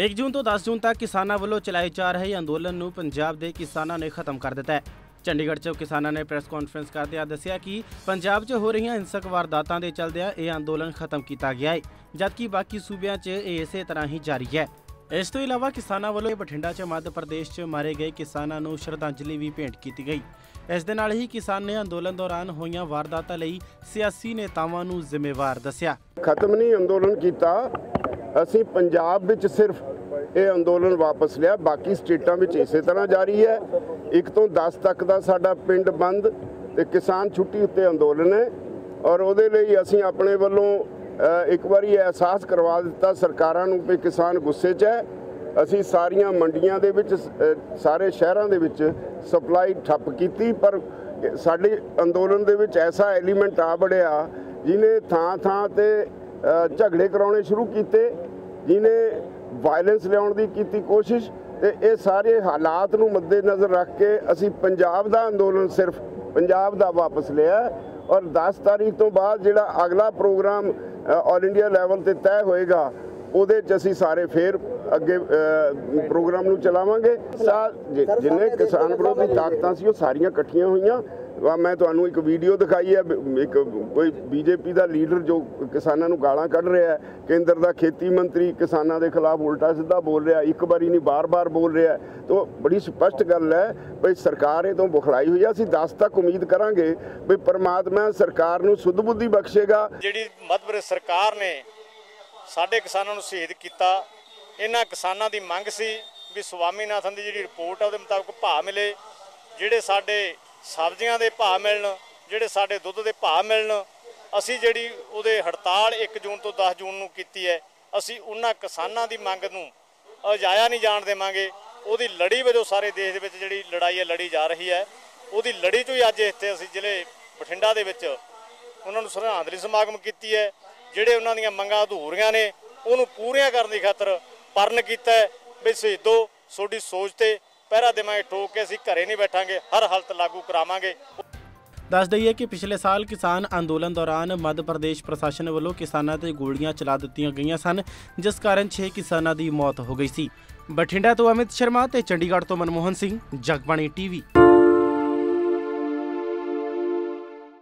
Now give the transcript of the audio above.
1 ਜੂਨ ਤੋਂ 10 ਜੂਨ ਤੱਕ ਕਿਸਾਨਾਂ ਵੱਲੋਂ ਚਲਾਏ ਜਾ ਰਹੇ ਅੰਦੋਲਨ ਨੂੰ ਪੰਜਾਬ ਦੇ ਕਿਸਾਨਾਂ ਨੇ ਖਤਮ ਕਰ ਦਿੱਤਾ ਹੈ ਚੰਡੀਗੜ੍ਹ 'ਚ ਕਿਸਾਨਾਂ ਨੇ ਪ੍ਰੈਸ ਕਾਨਫਰੰਸ ਕਰਦਿਆਂ ਦੱਸਿਆ ਕਿ ਪੰਜਾਬ 'ਚ ਹੋ ਰਹੀਆਂ ਹਿੰਸਕ ਵਾਰਦਾਤਾਂ ਦੇ ਚੱਲਦਿਆਂ ਇਹ ਅੰਦੋਲਨ ਖਤਮ ਕੀਤਾ ਗਿਆ ਹੈ ਜਦਕਿ ਬਾਕੀ ਸੂਬਿਆਂ 'ਚ ਇਹ ਇਸੇ ਤਰ੍ਹਾਂ ਹੀ ਜਾਰੀ ਹੈ ਇਸ ਤੋਂ ਇਲਾਵਾ ਕਿਸਾਨਾਂ ਵੱਲੋਂ ਬਠਿੰਡਾ 'ਚ ਮੱਧ ਪ੍ਰਦੇਸ਼ 'ਚ ਮਾਰੇ ਗਏ ਕਿਸਾਨਾਂ ਨੂੰ ਸ਼ਰਧਾਂਜਲੀ ਵੀ ਭੇਂਟ ਕੀਤੀ ਗਈ ਇਸ ਦੇ ਨਾਲ ਹੀ ਕਿਸਾਨ ਨੇ ਅੰਦੋਲਨ ਦੌਰਾਨ ਹੋਈਆਂ ਵਾਰਦਾਤਾਂ ਲਈ ਸਿਆਸੀ ਨੇਤਾਵਾਂ ਨੂੰ ਜ਼ਿੰਮੇਵਾਰ ਦੱਸਿਆ ਖਤਮ ਨਹੀਂ ਅੰਦੋਲਨ ਕੀਤਾ ਅਸੀਂ ਪੰਜਾਬ ਵਿੱਚ ਸਿਰਫ ਇਹ ਅੰਦੋਲਨ ਵਾਪਸ ਲਿਆ, ਬਾਕੀ ਸਟੇਟਾਂ ਵਿੱਚ ਇਸੇ ਤਰ੍ਹਾਂ ਜਾਰੀ ਹੈ। 1 ਤੋਂ 10 ਤੱਕ ਦਾ ਸਾਡਾ ਪਿੰਡ ਬੰਦ ਤੇ ਕਿਸਾਨ ਛੁੱਟੀ ਉੱਤੇ ਅੰਦੋਲਨ ਹੈ ਔਰ ਉਹਦੇ ਲਈ ਅਸੀਂ ਆਪਣੇ ਵੱਲੋਂ ਇੱਕ ਵਾਰੀ ਅਹਿਸਾਸ ਕਰਵਾ ਦਿੱਤਾ ਸਰਕਾਰਾਂ ਨੂੰ ਕਿ ਕਿਸਾਨ ਗੁੱਸੇ 'ਚ ਹੈ। ਅਸੀਂ ਸਾਰੀਆਂ ਮੰਡੀਆਂ ਦੇ ਵਿੱਚ ਸਾਰੇ ਸ਼ਹਿਰਾਂ ਦੇ ਵਿੱਚ ਸਪਲਾਈ ਠੱਪ ਕੀਤੀ, ਪਰ ਸਾਡੇ ਅੰਦੋਲਨ ਦੇ ਵਿੱਚ ਐਸਾ ਐਲੀਮੈਂਟ ਆ ਬੜਿਆ ਜਿਨੇ ਥਾਂ ਥਾਂ ਤੇ ਝਗੜੇ ਕਰਾਉਣੇ ਸ਼ੁਰੂ ਕੀਤੇ ਜਿਨੇ ਵਾਇਲੈਂਸ ਲਿਆਉਣ ਦੀ ਕੀਤੀ ਕੋਸ਼ਿਸ਼ ਤੇ ਇਹ ਸਾਰੇ ਹਾਲਾਤ ਨੂੰ ਮੱਦੇਨਜ਼ਰ ਰੱਖ ਕੇ ਅਸੀਂ ਪੰਜਾਬ ਦਾ ਅੰਦੋਲਨ ਸਿਰਫ ਪੰਜਾਬ ਦਾ ਵਾਪਸ ਲਿਆ ਔਰ 10 ਤਾਰੀਖ ਤੋਂ ਬਾਅਦ ਜਿਹੜਾ ਅਗਲਾ ਪ੍ਰੋਗਰਾਮ ਆਲ ਇੰਡੀਆ ਲੈਵਲ ਤੇ ਤੈਅ ਹੋਏਗਾ ਉਹਦੇ ਚ ਅਸੀਂ ਸਾਰੇ ਫੇਰ ਅੱਗੇ ਪ੍ਰੋਗਰਾਮ ਨੂੰ ਚਲਾਵਾਂਗੇ। ਜਿੰਨੇ ਕਿਸਾਨ ਵਿਰੋਧੀ ਤਾਕਤਾਂ ਸੀ ਉਹ ਸਾਰੀਆਂ ਇਕੱਠੀਆਂ ਹੋਈਆਂ। ਵਾ ਮੈਂ ਤੁਹਾਨੂੰ ਇੱਕ ਵੀਡੀਓ ਦਿਖਾਈ ਹੈ ਇੱਕ ਕੋਈ ਬੀਜੇਪੀ ਦਾ ਲੀਡਰ ਜੋ ਕਿਸਾਨਾਂ ਨੂੰ ਗਾਲਾਂ ਕੱਢ ਰਿਹਾ ਹੈ ਕੇਂਦਰ ਦਾ ਖੇਤੀ ਮੰਤਰੀ ਕਿਸਾਨਾਂ ਦੇ ਖਿਲਾਫ ਉਲਟਾ ਸਿੱਧਾ ਬੋਲ ਰਿਹਾ ਇੱਕ ਵਾਰੀ ਨਹੀਂ ਬਾਰ-ਬਾਰ ਬੋਲ ਰਿਹਾ ਤੋ ਬੜੀ ਸਪਸ਼ਟ ਗੱਲ ਹੈ ਭਈ ਸਰਕਾਰ ਇਹ ਤੋਂ ਬੁਖਲਾਈ ਹੋਈ ਹੈ ਅਸੀਂ 10 ਤੱਕ ਉਮੀਦ ਕਰਾਂਗੇ ਵੀ ਪਰਮਾਤਮਾ ਸਰਕਾਰ ਨੂੰ ਸੁੱਧ ਬੁੱਧੀ ਬਖਸ਼ੇਗਾ। ਜਿਹੜੀ ਮੱਧ ਪ੍ਰਦੇਸ਼ ਸਰਕਾਰ ਨੇ ਸਾਡੇ ਕਿਸਾਨਾਂ ਨੂੰ ਸ਼ਹੀਦ ਕੀਤਾ। ਇਹਨਾਂ ਕਿਸਾਨਾਂ ਦੀ ਮੰਗ ਸੀ ਵੀ ਸਵਾਮੀਨਾਥਨ ਦੀ ਜਿਹੜੀ ਰਿਪੋਰਟ ਆ, ਉਹਦੇ ਮੁਤਾਬਕ ਭਾਅ ਮਿਲੇ। ਜਿਹੜੇ ਸਾਡੇ ਸਬਜ਼ੀਆਂ ਦੇ ਭਾਅ ਮਿਲਣ, ਜਿਹੜੇ ਸਾਡੇ ਦੁੱਧ ਦੇ ਭਾਅ ਮਿਲਣ, ਅਸੀਂ ਜਿਹੜੀ ਉਹਦੇ ਹੜਤਾਲ 1 ਜੂਨ ਤੋਂ 10 ਜੂਨ ਨੂੰ ਕੀਤੀ ਹੈ, ਅਸੀਂ ਉਹਨਾਂ ਕਿਸਾਨਾਂ ਦੀ ਮੰਗ ਨੂੰ ਅਜਾਇਆ ਨਹੀਂ ਜਾਣ ਦੇਵਾਂਗੇ। ਉਹਦੀ ਲੜੀ ਵਜੋਂ ਸਾਰੇ ਦੇਸ਼ ਦੇ ਵਿੱਚ ਜਿਹੜੀ ਲੜਾਈ ਹੈ, ਲੜੀ ਜਾ ਰਹੀ ਹੈ। ਉਹਦੀ ਲੜੀ ਚੋਂ ਹੀ ਅੱਜ ਇੱਥੇ ਅਸੀਂ ਜ਼ਿਲ੍ਹੇ ਬਠਿੰਡਾ ਦੇ ਵਿੱਚ ਉਹਨਾਂ ਨੂੰ ਸ਼ਰਧਾਂਜਲੀ ਸਮਾਗਮ ਕੀਤੀ ਹੈ। ਜਿਹੜੇ ਉਹਨਾਂ ਦੀਆਂ ਮੰਗਾਂ ਅਧੂਰੀਆਂ ਨੇ, ਉਹਨੂੰ ਪੂਰੀਆਂ ਕਰਨ ਦੀ ਖਾਤਰ ਪਰਨ ਕੀਤਾ ਵੀ ਸ਼ਹੀਦੋ ਤੁਹਾਡੀ ਸੋਚ ਤੇ ਪਹਿਰਾ ਦੇਵਾਂਗੇ, ਠੋਕ ਕੇ ਅਸੀਂ ਘਰੇ ਨਹੀਂ ਬੈਠਾਂਗੇ, ਹਰ ਹਾਲਤ ਲਾਗੂ ਕਰਾਵਾਂਗੇ। ਦੱਸ ਦਈਏ ਕਿ ਪਿਛਲੇ ਸਾਲ ਕਿਸਾਨ ਅੰਦੋਲਨ ਦੌਰਾਨ ਮੱਧ ਪ੍ਰਦੇਸ਼ ਪ੍ਰਸ਼ਾਸਨ ਵੱਲੋਂ ਕਿਸਾਨਾਂ ਤੇ ਗੋਲੀਆਂ ਚਲਾ ਦਿੱਤੀਆਂ ਗਈਆਂ ਸਨ, ਜਿਸ ਕਾਰਨ 6 ਕਿਸਾਨਾਂ ਦੀ ਮੌਤ ਹੋ ਗਈ ਸੀ। ਬਠਿੰਡਾ ਤੋਂ ਅਮਿਤ ਸ਼ਰਮਾ ਤੇ ਚੰਡੀਗੜ੍ਹ ਤੋਂ ਮਨਮੋਹਨ ਸਿੰਘ, ਜਗਬਾਣੀ ਟੀਵੀ।